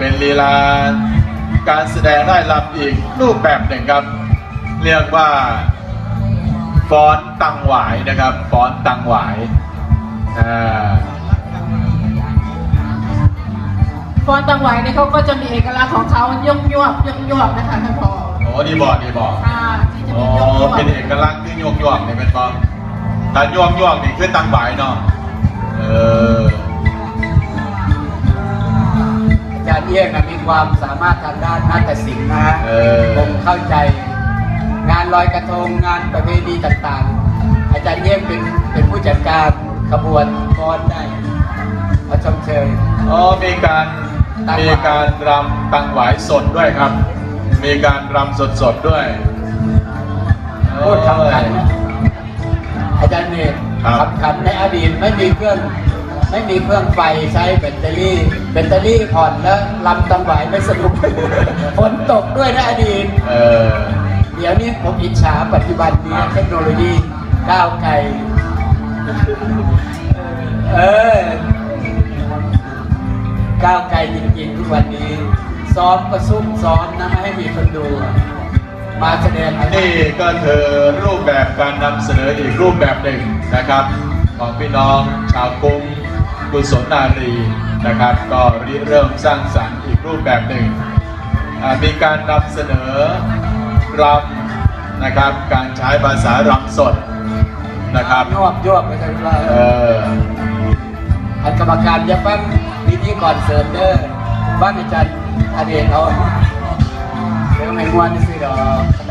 เป็นลีลา การแสดงได้รับอีกรูปแบบหนึ่งครับ เรียกว่าฟ้อนตังหวายนะครับฟ้อนตังหวายอ่าฟอนตังไหวเนี่ยเขาก็จะมีเอกลักษณ์ของเขาย่องยวบย่องยวบนะคะท่านผอโอ้ดีบอกดีบอกค่ะที่จะอ๋มีอย่องยวบเป็นเอกลักษณ์ที่ยวกยวกนี่เป็นฟ้อนแต่ยวกยวกนี่คือตังหวายเนาะเออ เอี้ยงนะมีความสามารถทางด้านนาฏศิลป์นะฮะเออ ผมเข้าใจ งานลอยกระทงงานประเพณีต่างๆ อาจารย์เอี้ยงเป็นเป็นผู้จัดการขบวนฟ้อนได้มาชมเชย อ๋อมีการตังหวาย มีการรำตังหวายสดด้วยครับ มีการรำสดสดๆด้วยพูดคำขันนะอาจารย์เนตครับ คำขันในอดีตไม่มีเครื่อง ไม่มีเครื่องไฟใช้แบตเตอรี่ แบตเตอรี่ผ่อนแล้วลำตังหวายไม่สนุก ฝนตกด้วยนะอดีต เออ เดี๋ยวนี้ผมอิจฉาปัจจุบันนี้ครับเทคโนโลยีก้าวไกล เออ ก้าวไกลจริงๆทุกวันนี้ ซ้อมก็ซุ่มซ้อมนะไม่ให้มีคนดูมาแสดงให้นี่ก็คือรูปแบบการนำเสนออีกรูปแบบหนึ่งนะครับ ของพี่น้องชาวกรุง กุศลนารีนะครับ ก็ริเริ่มสร้างสรรค์อีกรูปแบบหนึ่งอ่ามีการนำเสนอรำนะครับ การใช้ภาษารำสดนะครับนวบยวบไปทั้งเราเอออันกรรมการอยับฟังวิธีก่อนเสิร์ฟเด้อบ้านอาจารย์อเดชเอาเดี๋ยวไม่มวนสิดอก